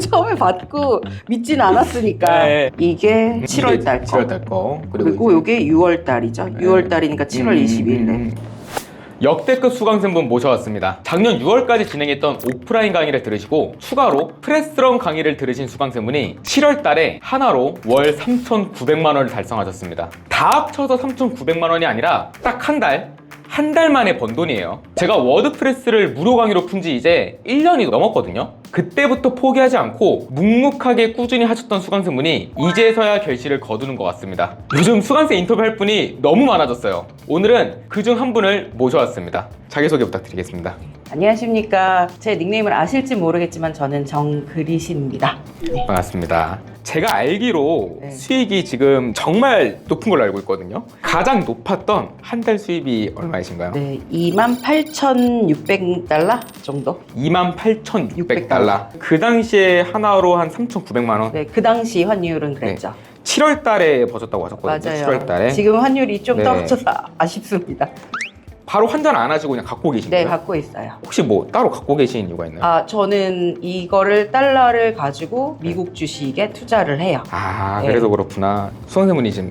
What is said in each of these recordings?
처음에 받고 믿진 않았으니까 네. 이게 7월 달 거. 7월 달 거. 그리고 요게 6월 달이죠. 6월 달이니까 7월 음, 20일에. 음. 역대급 수강생 분 모셔왔습니다. 작년 6월까지 진행했던 오프라인 강의를 들으시고 추가로 프레스런 강의를 들으신 수강생분이 7월 달에 하나로 월 3,900만 원을 달성하셨습니다. 다 합쳐서 3,900만 원이 아니라 딱 한 달, 한 달 만에 번 돈이에요. 제가 워드프레스를 무료 강의로 푼 지 이제 1년이 넘었거든요. 그때부터 포기하지 않고 묵묵하게 꾸준히 하셨던 수강생분이 이제서야 결실을 거두는 것 같습니다. 요즘 수강생 인터뷰할 분이 너무 많아졌어요. 오늘은 그 중 한 분을 모셔왔습니다. 자기소개 부탁드리겠습니다. 안녕하십니까. 제 닉네임을 아실지 모르겠지만 저는 정그리신입니다. 반갑습니다. 제가 알기로 네. 수익이 지금 정말 높은 걸로 알고 있거든요. 가장 높았던 한 달 수입이 얼마이신가요? 네, 28,600달러 정도? 28,600달러. 그 당시에 하나로 한 3,900만 원. 네, 그 당시 환율은 그랬죠. 7월 달에 버셨다고 하셨거든요. 맞아요. 7월 달에. 지금 환율이 좀 네. 떨어져서 아쉽습니다. 바로 환전 안 하시고 그냥 갖고 계신 네, 거예요? 갖고 있어요. 혹시 뭐 따로 갖고 계신 이유가 있나요? 아, 저는 이거를 달러를 가지고 미국 주식에 투자를 해요. 아, 네. 그래서 그렇구나. 수강생분이 지금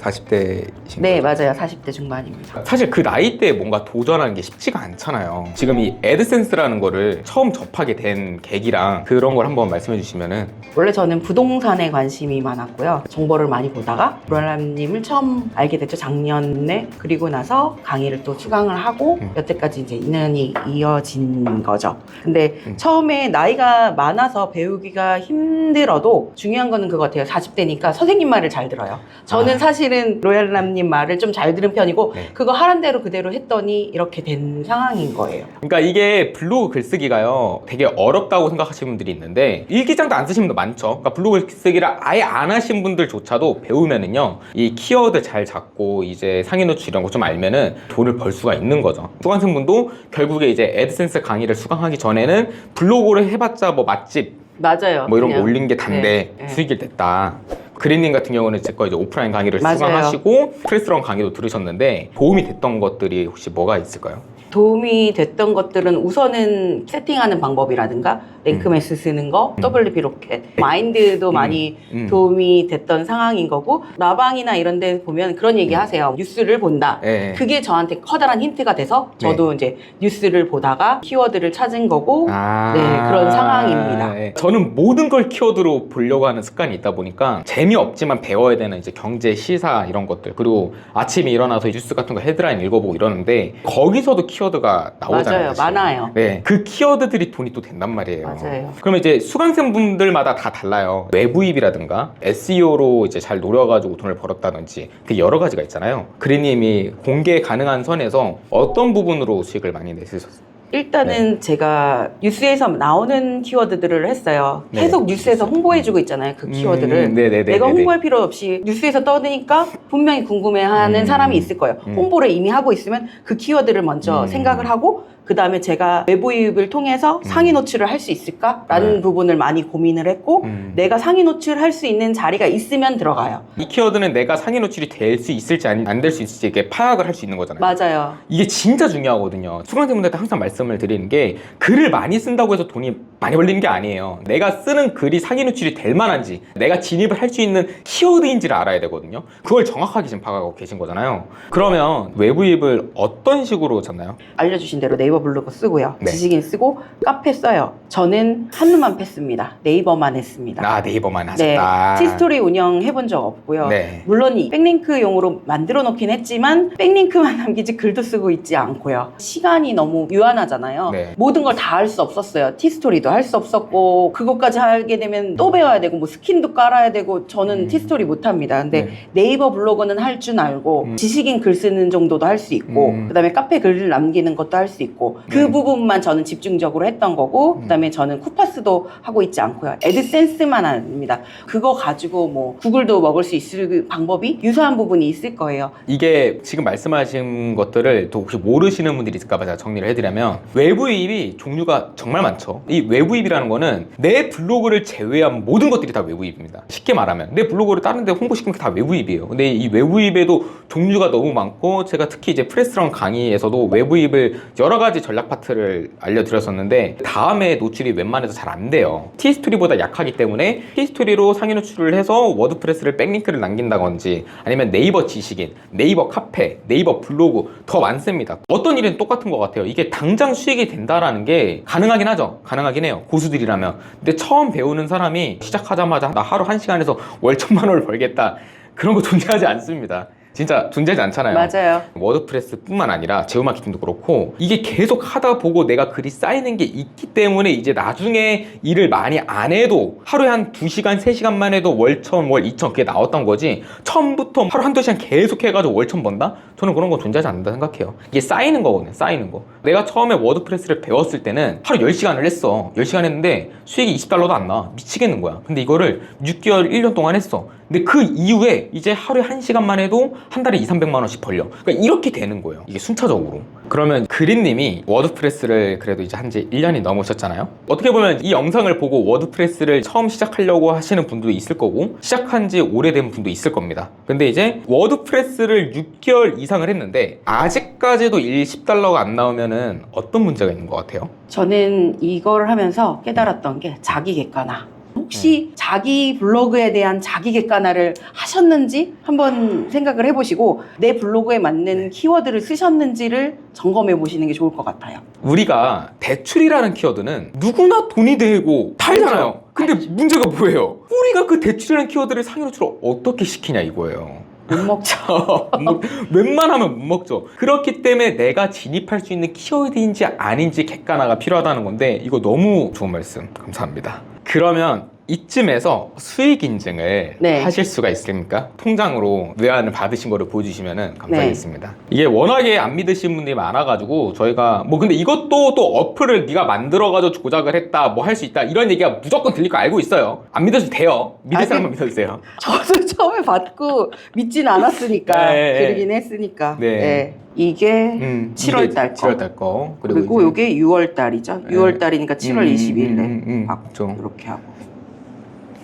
40대이신 네, 맞아요. 40대 중반입니다. 사실 그 나이 때 뭔가 도전하는 게 쉽지가 않잖아요. 지금 이 애드센스라는 거를 처음 접하게 된 계기랑 그런 걸 한번 말씀해 주시면은 원래 저는 부동산에 관심이 많았고요. 정보를 많이 보다가 브랄람님을 처음 알게 됐죠. 작년에. 그리고 나서 강의를 또 수강을 하고 음. 여태까지 이제 인연이 이어진 거죠. 근데 음. 처음에 나이가 많아서 배우기가 힘들어도 중요한 거는 그거 같아요. 40대니까 선생님 말을 잘 들어요. 저는 아. 사실은 로얄람님 말을 좀 잘 들은 편이고 네. 그거 하란 대로 그대로 했더니 이렇게 된 상황인 거예요. 그러니까 이게 블로그 글쓰기가요 되게 어렵다고 생각하시는 분들이 있는데 일기장도 안 쓰시는 분도 많죠. 그러니까 블로그 글쓰기를 아예 안 하신 분들조차도 배우면은요 이 키워드 잘 잡고 이제 상위 노출 이런 거 좀 알면은 돈을 벌 수가 있는 거죠. 수강생 분도 결국에 이제 애드센스 강의를 수강하기 전에는 블로그를 해봤자 뭐 맛집 맞아요. 뭐 이런 거 그냥. 올린 게 단데 네, 네. 수익이 됐다. 그린님 같은 경우는 제거 이제 오프라인 강의를 맞아요. 수강하시고 프레스런 강의도 들으셨는데 도움이 됐던 것들이 혹시 뭐가 있을까요? 도움이 됐던 것들은 우선은 세팅하는 방법이라든가 랭크매스 쓰는 거, 음. WP 로켓, 마인드도 음. 많이 음. 도움이 됐던 상황인 거고 라방이나 이런 데 보면 그런 얘기 하세요. 뉴스를 본다. 네. 그게 저한테 커다란 힌트가 돼서 저도 이제 뉴스를 보다가 키워드를 찾은 거고 아, 네, 그런 상황입니다. 네. 저는 모든 걸 키워드로 보려고 하는 습관이 있다 보니까 재미없지만 배워야 되는 이제 경제, 시사 이런 것들 그리고 아침에 일어나서 뉴스 같은 거 헤드라인 읽어보고 이러는데 거기서도 키 워드가 나오잖아요. 맞아요. 사실. 많아요. 네, 그 키워드들이 돈이 또 된단 말이에요. 맞아요. 그러면 이제 수강생 분들마다 다 달라요. 외부입이라든가 SEO로 이제 잘 노려가지고 돈을 벌었다든지 그 여러 가지가 있잖아요. 그리님이 공개 가능한 선에서 어떤 부분으로 수익을 많이 내셨어요? 일단은 제가 뉴스에서 나오는 키워드들을 했어요. 네. 계속 뉴스에서 홍보해주고 있잖아요. 그 키워드를. 음, 네네네. 내가 홍보할 필요 없이 뉴스에서 떠드니까 분명히 궁금해하는 음. 사람이 있을 거예요. 음. 홍보를 이미 하고 있으면 그 키워드를 먼저 음. 생각을 하고 그 다음에 제가 외부입을 통해서 상위 노출을 할 수 있을까라는 음. 네. 부분을 많이 고민을 했고 음. 내가 상위 노출할 수 있는 자리가 있으면 들어가요. 이 키워드는 내가 상위 노출이 될 수 있을지 안 될 수 있을지 이렇게 파악을 할 수 있는 거잖아요. 맞아요. 이게 진짜 중요하거든요. 수강생분들한테 항상 말씀을 드리는 게 글을 많이 쓴다고 해서 돈이 많이 벌리는 게 아니에요. 내가 쓰는 글이 상위 노출이 될 만한지, 내가 진입을 할 수 있는 키워드인지를 알아야 되거든요. 그걸 정확하게 지금 파악하고 계신 거잖아요. 그러면 외부입을 어떤 식으로 잡나요? 알려주신 대로 네이버 블로그 쓰고요. 네. 지식인 쓰고 카페 써요. 저는 한눈만 팼습니다. 네이버만 했습니다. 아 네이버만 네, 하셨다. 티스토리 운영해 본 적 없고요. 네. 물론 이 백링크용으로 만들어 놓긴 했지만 백링크만 남기지 글도 쓰고 있지 않고요. 시간이 너무 유한하잖아요. 네. 모든 걸 다 할 수 없었어요. 티스토리도 할 수 없었고 그것까지 하게 되면 또 배워야 되고 뭐 스킨도 깔아야 되고 저는 음. 티스토리 못 합니다. 근데 네. 네이버 블로그는 할 줄 알고 음. 지식인 글 쓰는 정도도 할 수 있고 음. 그다음에 카페 글을 남기는 것도 할 수 있고 그 네. 부분만 저는 집중적으로 했던 거고 음. 그다음에 저는 쿠파스도 하고 있지 않고요. 애드센스만 합니다. 그거 가지고 뭐 구글도 먹을 수 있을 방법이 유사한 부분이 있을 거예요. 이게 지금 말씀하신 것들을 또 혹시 모르시는 분들이 있을까봐 제가 정리를 해드리면 외부입이 종류가 정말 많죠. 이 외부입이라는 거는 내 블로그를 제외한 모든 것들이 다 외부입입니다. 쉽게 말하면 내 블로그를 다른 데 홍보시키는 게 다 외부입이에요. 근데 이 외부입에도 종류가 너무 많고 제가 특히 이제 프레스런 강의에서도 외부입을 여러 가지 가지 전략 파트를 알려드렸었는데 다음에 노출이 웬만해서 잘 안 돼요. 티스토리보다 약하기 때문에 티스토리로 상위 노출을 해서 워드프레스를 백링크를 남긴다든지 아니면 네이버 지식인, 네이버 카페, 네이버 블로그 더 많습니다. 어떤 일은 똑같은 것 같아요. 이게 당장 수익이 된다라는 게 가능하긴 하죠. 가능하긴 해요. 고수들이라면. 근데 처음 배우는 사람이 시작하자마자 나 하루 한 시간에서 월 천만 원을 벌겠다. 그런 거 존재하지 않습니다. 진짜 존재하지 않잖아요. 맞아요. 워드프레스뿐만 아니라 제휴 마케팅도 그렇고 이게 계속 하다 보고 내가 글이 쌓이는 게 있기 때문에 이제 나중에 일을 많이 안 해도 하루에 한 2시간, 3시간만 해도 월천, 월 2천 그게 나왔던 거지 처음부터 하루 한두 시간 계속 해가지고 월천 번다? 저는 그런 건 존재하지 않는다 생각해요 이게 쌓이는 거거든요 쌓이는 거 내가 처음에 워드프레스를 배웠을 때는 하루 10시간을 했어 10시간 했는데 수익이 20달러도 안 나와 미치겠는 거야 근데 이거를 6개월, 1년 동안 했어 근데 그 이후에 이제 하루에 1시간만 해도 한 달에 2, 300만 원씩 벌려. 그러니까 이렇게 되는 거예요. 이게 순차적으로. 그러면 그린님이 워드프레스를 그래도 이제 한 지 1년이 넘으셨잖아요. 어떻게 보면 이 영상을 보고 워드프레스를 처음 시작하려고 하시는 분도 있을 거고 시작한 지 오래된 분도 있을 겁니다. 근데 이제 워드프레스를 6개월 이상 을 했는데 아직까지도 1, 10달러가 안 나오면은 어떤 문제가 있는 것 같아요? 저는 이걸 하면서 깨달았던 게 자기 객관화. 혹시 자기 블로그에 대한 자기 객관화를 하셨는지 한번 생각을 해보시고 내 블로그에 맞는 키워드를 쓰셨는지를 점검해 보시는 게 좋을 것 같아요. 우리가 대출이라는 키워드는 누구나 돈이 되고 팔잖아요. 알죠. 근데. 문제가 뭐예요? 우리가 그 대출이라는 키워드를 상위 노출을 어떻게 시키냐 이거예요. 못 먹죠. 뭐, 웬만하면 못 먹죠. 그렇기 때문에 내가 진입할 수 있는 키워드인지 아닌지 객관화가 필요하다는 건데 이거 너무 좋은 말씀 감사합니다. 그러면 이쯤에서 수익 인증을 네. 하실 수가 있습니까? 통장으로 외환을 받으신 거를 보여주시면 감사하겠습니다. 네. 이게 워낙에 안 믿으시는 분들이 많아가지고 저희가 뭐 근데 이것도 또 어플을 네가 만들어가지고 조작을 했다 뭐 할 수 있다 이런 얘기가 무조건 들릴 거 알고 있어요. 안 믿어도 돼요. 믿을 아, 사람만 믿어주세요. 저도 처음에 받고 믿진 않았으니까 네, 네. 그러긴 했으니까. 네. 네. 이게 음, 7월 이게 달 거. 7월 달 거. 그리고, 이제- 이게 6월 달이죠. 네. 6월 달이니까 7월 음, 20일에 음, 음, 받고 그렇죠. 이렇게 하고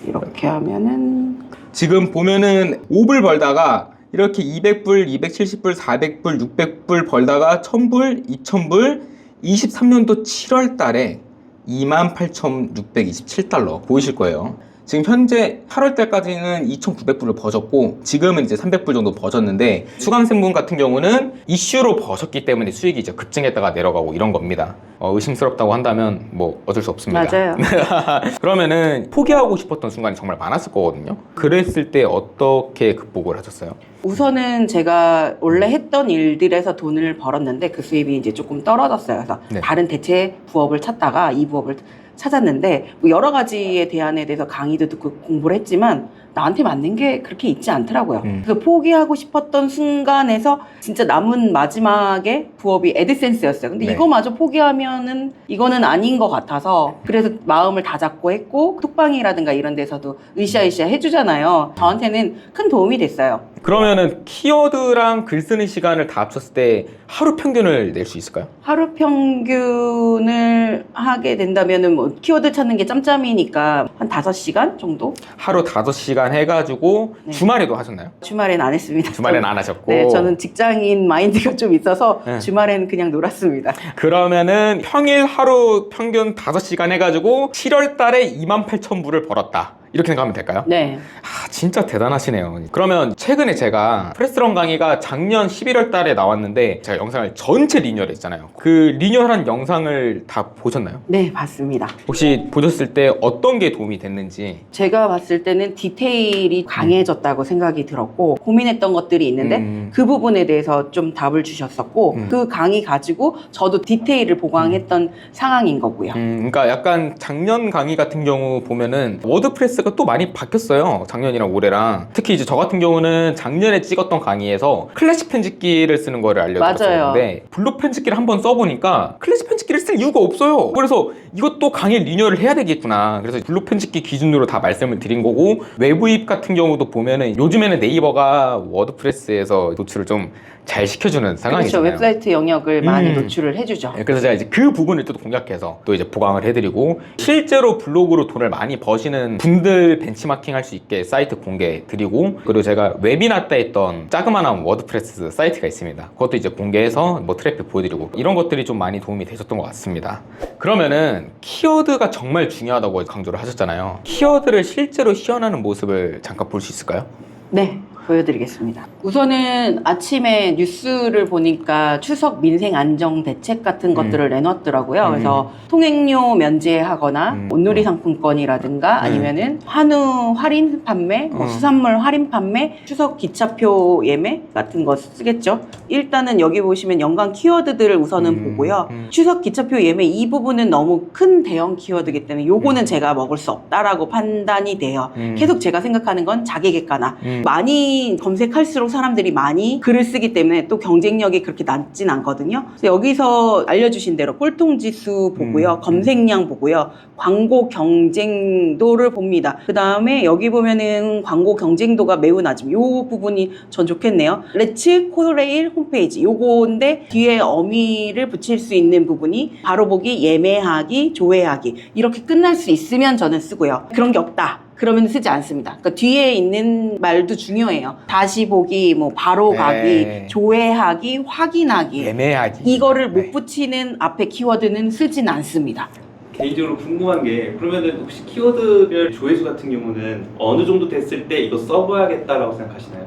이렇게 하면은 지금 보면은 5불 벌다가 이렇게 200불, 270불, 400불, 600불 벌다가 1000불, 2000불 23년도 7월 달에 28,627달러 보이실 거예요. 지금 현재 8월 달까지는 2,900불을 버셨고 지금은 이제 300불 정도 버셨는데 수강생분 같은 경우는 이슈로 버셨기 때문에 수익이 이제 급증했다가 내려가고 이런 겁니다. 어, 의심스럽다고 한다면 뭐 어쩔 수 없습니다. 맞아요. 그러면은 포기하고 싶었던 순간이 정말 많았을 거거든요. 그랬을 때 어떻게 극복을 하셨어요? 우선은 제가 원래 했던 일들에서 돈을 벌었는데 그 수입이 이제 조금 떨어졌어요. 그래서 네. 다른 대체 부업을 찾다가 이 부업을 찾았는데 뭐 여러 가지에 대한에 대해서 강의도 듣고 공부를 했지만 나한테 맞는 게 그렇게 있지 않더라고요. 음. 그래서 포기하고 싶었던 순간에서 진짜 남은 마지막에 부업이 에드센스였어요. 근데 네. 이거마저 포기하면은 이거는 아닌 것 같아서 그래서 마음을 다잡고 했고 톡방이라든가 이런 데서도 으쌰으쌰 해주잖아요. 저한테는 큰 도움이 됐어요. 그러면은 키워드랑 글 쓰는 시간을 다 합쳤을 때 하루 평균을 낼 수 있을까요? 하루 평균을 하게 된다면은 뭐 키워드 찾는 게 짬짬이니까 한 5시간 정도? 하루 5시간 해가지고 네. 주말에도 하셨나요? 주말엔 안 했습니다. 주말엔 안 하셨고 네, 저는 직장인 마인드가 좀 있어서 네. 주말엔 그냥 놀았습니다. 그러면은 평일 하루 평균 5시간 해가지고 7월 달에 28,000불을 벌었다 이렇게 생각하면 될까요? 네. 아, 진짜 대단하시네요. 그러면 최근에 제가 프레스런 강의가 작년 11월 달에 나왔는데 제가 영상을 전체 리뉴얼 했잖아요. 그 리뉴얼한 영상을 다 보셨나요? 네, 봤습니다. 혹시 보셨을 때 어떤 게 도움이 됐는지 제가 봤을 때는 디테일이 강해졌다고 생각이 들었고 고민했던 것들이 있는데 음. 그 부분에 대해서 좀 답을 주셨었고 음. 그 강의 가지고 저도 디테일을 보강했던 상황인 거고요. 음, 그러니까 약간 작년 강의 같은 경우 보면은 워드프레스 가 또 많이 바뀌었어요. 작년이랑 올해랑. 특히 이제 저 같은 경우는 작년에 찍었던 강의에서 클래식 편집기를 쓰는 거를 알려드렸었는데 블록 편집기를 한번 써보니까 클래식 편집기를 쓸 이유가 없어요. 그래서 이것도 강의 리뉴얼을 해야 되겠구나. 그래서 블록 편집기 기준으로 다 말씀을 드린 거고 외부입 같은 경우도 보면은 요즘에는 네이버가 워드프레스에서 노출을 좀 잘 시켜주는 그렇죠. 상황이잖아요. 웹사이트 영역을 많이 음. 노출을 해주죠. 네, 그래서 제가 이제 그 부분을 또 공략해서 또 이제 보강을 해드리고 실제로 블로그로 돈을 많이 버시는 분들 벤치마킹 할 수 있게 사이트 공개 드리고 그리고 제가 웨비나 때 했던 자그마한 워드프레스 사이트가 있습니다. 그것도 이제 공개해서 뭐 트래픽 보여드리고 이런 것들이 좀 많이 도움이 되셨던 것 같습니다. 그러면은 키워드가 정말 중요하다고 강조를 하셨잖아요. 키워드를 실제로 시연하는 모습을 잠깐 볼 수 있을까요? 네, 보여드리겠습니다. 우선은 아침에 뉴스를 보니까 추석 민생 안정 대책 같은 음. 것들을 내놨더라고요. 음. 그래서 통행료 면제하거나 음. 온누리 상품권이라든가 아니면은 한우 할인 판매, 뭐 음. 수산물 할인 판매, 추석 기차표 예매 같은 거 쓰겠죠. 일단은 여기 보시면 연간 키워드들을 우선은 음. 보고요. 음. 추석 기차표 예매 이 부분은 너무 큰 대형 키워드이기 때문에 요거는 음. 제가 먹을 수 없다라고 판단이 돼요. 음. 계속 제가 생각하는 건 자기 객관화. 음. 많이 검색할수록 사람들이 많이 글을 쓰기 때문에 또 경쟁력이 그렇게 낮진 않거든요. 그래서 여기서 알려주신 대로 꼴통 지수 보고요. 음. 검색량 보고요. 광고 경쟁도를 봅니다. 그 다음에 여기 보면은 광고 경쟁도가 매우 낮음. 요 부분이 전 좋겠네요. 레츠 코레일 홈페이지. 요거인데 뒤에 어미를 붙일 수 있는 부분이 바로 보기, 예매하기, 조회하기. 이렇게 끝날 수 있으면 저는 쓰고요. 그런 게 없다. 그러면 쓰지 않습니다. 그러니까 뒤에 있는 말도 중요해요. 다시 보기, 뭐 바로 네. 가기, 조회하기, 확인하기. 애매하지. 이거를 네. 못 붙이는 앞에 키워드는 쓰진 않습니다. 개인적으로 궁금한 게 그러면은 혹시 키워드별 조회수 같은 경우는 어느 정도 됐을 때 이거 써봐야겠다라고 생각하시나요?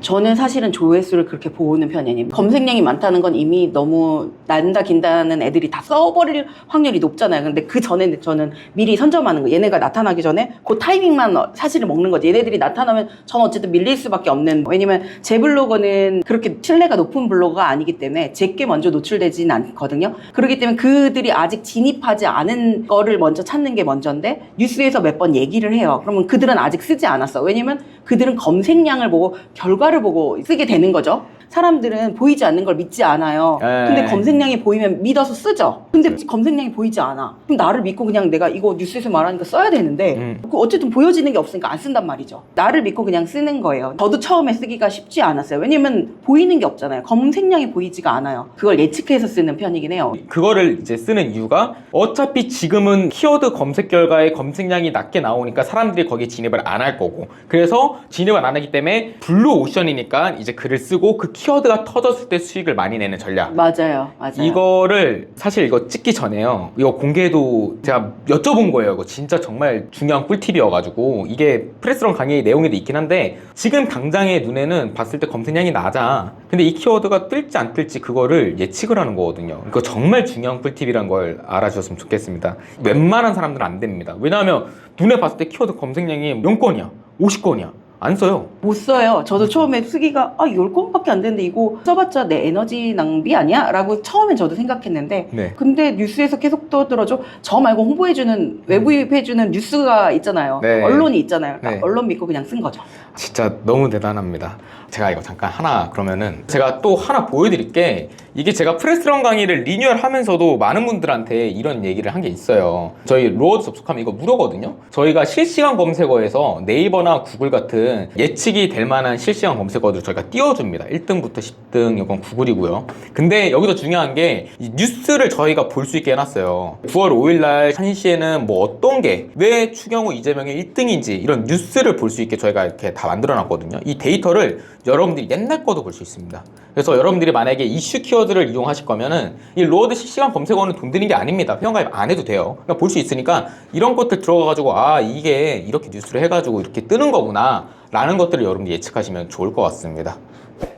저는 사실은 조회수를 그렇게 보는 편이 아니에요. 검색량이 많다는 건 이미 너무 난다 긴다는 애들이 다 써버릴 확률이 높잖아요. 근데 그 전에 저는 미리 선점하는 거. 얘네가 나타나기 전에 그 타이밍만 사실을 먹는 거지. 얘네들이 나타나면 저는 어쨌든 밀릴 수밖에 없는. 왜냐면 제 블로거는 그렇게 신뢰가 높은 블로거가 아니기 때문에 제게 먼저 노출되지는 않거든요. 그렇기 때문에 그들이 아직 진입하지 않은 거를 먼저 찾는 게 먼저인데 뉴스에서 몇 번 얘기를 해요. 그러면 그들은 아직 쓰지 않았어. 왜냐면 그들은 검색량을 보고 결과 를 보고 쓰게 되는 거죠. 사람들은 보이지 않는 걸 믿지 않아요. 네. 근데 검색량이 보이면 믿어서 쓰죠. 근데 검색량이 보이지 않아. 그럼 나를 믿고 그냥 내가 이거 뉴스에서 말하니까 써야 되는데 음. 그 어쨌든 보여지는 게 없으니까 안 쓴단 말이죠. 나를 믿고 그냥 쓰는 거예요. 저도 처음에 쓰기가 쉽지 않았어요. 왜냐면 보이는 게 없잖아요. 검색량이 보이지가 않아요. 그걸 예측해서 쓰는 편이긴 해요. 그거를 이제 쓰는 이유가 어차피 지금은 키워드 검색 결과에 검색량이 낮게 나오니까 사람들이 거기에 진입을 안 할 거고 그래서 진입을 안 하기 때문에 블루 오션이니까 이제 글을 쓰고 그 키워드가 터졌을 때 수익을 많이 내는 전략 맞아요. 맞아요. 이거를 사실 이거 찍기 전에요. 이거 공개도 제가 여쭤본 거예요. 이거 진짜 정말 중요한 꿀팁이어가지고 이게 프레스런 강의 내용에도 있긴 한데 지금 당장의 눈에는 봤을 때 검색량이 낮아. 근데 이 키워드가 뜰지 안 뜰지 그거를 예측을 하는 거거든요. 이거 정말 중요한 꿀팁이란 걸 알아주셨으면 좋겠습니다. 웬만한 사람들은 안 됩니다. 왜냐하면 눈에 봤을 때 키워드 검색량이 0건이야, 50건이야. 안 써요. 못 써요. 저도 처음에 쓰기가 아, 10건밖에 안 되는데 이거 써봤자 내 에너지 낭비 아니야? 라고 처음엔 저도 생각했는데 네. 근데 뉴스에서 계속 떠들어줘. 저 말고 홍보해주는 외부입해주는 뉴스가 있잖아요. 네. 언론이 있잖아요. 그러니까 네. 언론 믿고 그냥 쓴 거죠. 진짜 너무 대단합니다. 제가 이거 잠깐 하나 그러면은 제가 또 하나 보여드릴 게 이게 제가 프레스런 강의를 리뉴얼 하면서도 많은 분들한테 이런 얘기를 한 게 있어요. 저희 로어드 접속하면 이거 무료거든요. 저희가 실시간 검색어에서 네이버나 구글 같은 예측이 될 만한 실시간 검색어들을 저희가 띄워줍니다. 1등부터 10등 이건 구글이고요. 근데 여기서 중요한 게이 뉴스를 저희가 볼 수 있게 해놨어요. 9월 5일 날 1시에는 뭐 어떤 게 왜 추경호 이재명이 1등인지 이런 뉴스를 볼 수 있게 저희가 이렇게 다 만들어놨거든요. 이 데이터를 여러분들이 옛날 거도 볼 수 있습니다. 그래서 여러분들이 만약에 이슈 키워드 를 이용하실 거면은 이 로어드 실시간 검색어는 돈 드는 게 아닙니다. 회원가입 안 해도 돼요. 그러니까 볼 수 있으니까 이런 것들 들어가가지고 아 이게 이렇게 뉴스를 해가지고 이렇게 뜨는 거구나 라는 것들을 여러분들이 예측하시면 좋을 것 같습니다.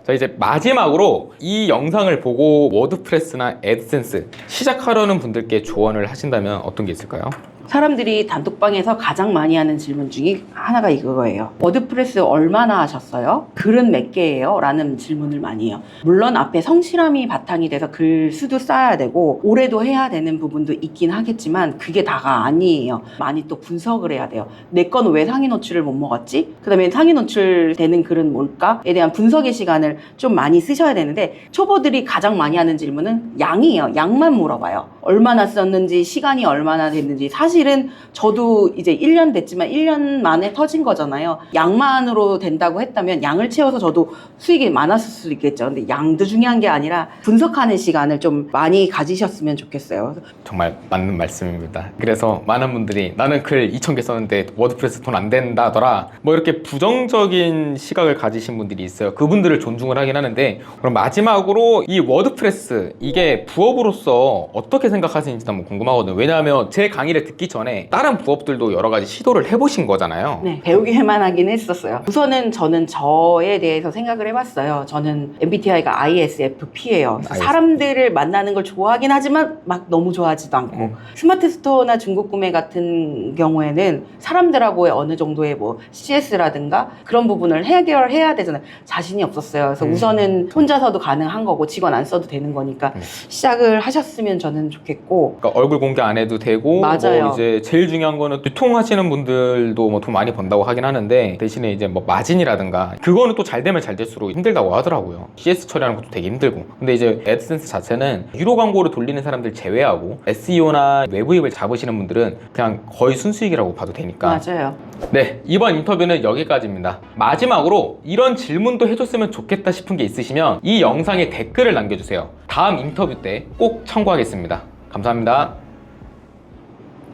자 이제 마지막으로 이 영상을 보고 워드프레스나 애드센스 시작하려는 분들께 조언을 하신다면 어떤 게 있을까요? 사람들이 단톡방에서 가장 많이 하는 질문 중에 하나가 이거예요. 워드프레스 얼마나 하셨어요? 글은 몇 개예요? 라는 질문을 많이 해요. 물론 앞에 성실함이 바탕이 돼서 글 수도 쌓아야 되고 올해도 해야 되는 부분도 있긴 하겠지만 그게 다가 아니에요. 많이 또 분석을 해야 돼요. 내 건 왜 상위 노출을 못 먹었지? 그 다음에 상위 노출 되는 글은 뭘까?에 대한 분석의 시간을 좀 많이 쓰셔야 되는데 초보들이 가장 많이 하는 질문은 양이에요. 양만 물어봐요. 얼마나 썼는지, 시간이 얼마나 됐는지. 사실 은 저도 이제 1년 됐지만 1년 만에 터진 거잖아요. 양만으로 된다고 했다면 양을 채워서 저도 수익이 많았을 수도 있겠죠. 근데 양도 중요한 게 아니라 분석하는 시간을 좀 많이 가지셨으면 좋겠어요. 정말 맞는 말씀입니다. 그래서 많은 분들이 나는 글 2,000개 썼는데 워드프레스 돈 안 된다더라. 뭐 이렇게 부정적인 시각을 가지신 분들이 있어요. 그분들을 존중을 하긴 하는데 그럼 마지막으로 이 워드프레스 이게 부업으로서 어떻게 생각하시는지 너무 궁금하거든요. 왜냐하면 제 강의를 듣기 전에 다른 부업들도 여러 가지 시도를 해보신 거잖아요. 네, 배우기만 하긴 했었어요. 우선은 저는 저에 대해서 생각을 해봤어요. 저는 MBTI가 ISFP예요. ISFP. 사람들을 만나는 걸 좋아하긴 하지만 막 너무 좋아하지도 않고 음. 스마트 스토어나 중국 구매 같은 경우에는 사람들하고의 어느 정도의 뭐 CS라든가 그런 부분을 해결해야 되잖아요. 자신이 없었어요. 그래서 음. 우선은 혼자서도 가능한 거고 직원 안 써도 되는 거니까 음. 시작을 하셨으면 저는 좋겠고 그러니까 얼굴 공개 안 해도 되고 맞아요. 뭐 이제 제일 중요한 거는 유통하시는 분들도 뭐 돈 많이 번다고 하긴 하는데 대신에 이제 뭐 마진이라든가 그거는 또 잘 되면 잘 될수록 힘들다고 하더라고요. CS 처리하는 것도 되게 힘들고. 근데 이제 애드센스 자체는 유료 광고를 돌리는 사람들 제외하고 SEO나 외부 입을 잡으시는 분들은 그냥 거의 순수익이라고 봐도 되니까. 맞아요. 네, 이번 인터뷰는 여기까지입니다. 마지막으로 이런 질문도 해줬으면 좋겠다 싶은 게 있으시면 이 영상에 댓글을 남겨주세요. 다음 인터뷰 때 꼭 참고하겠습니다. 감사합니다.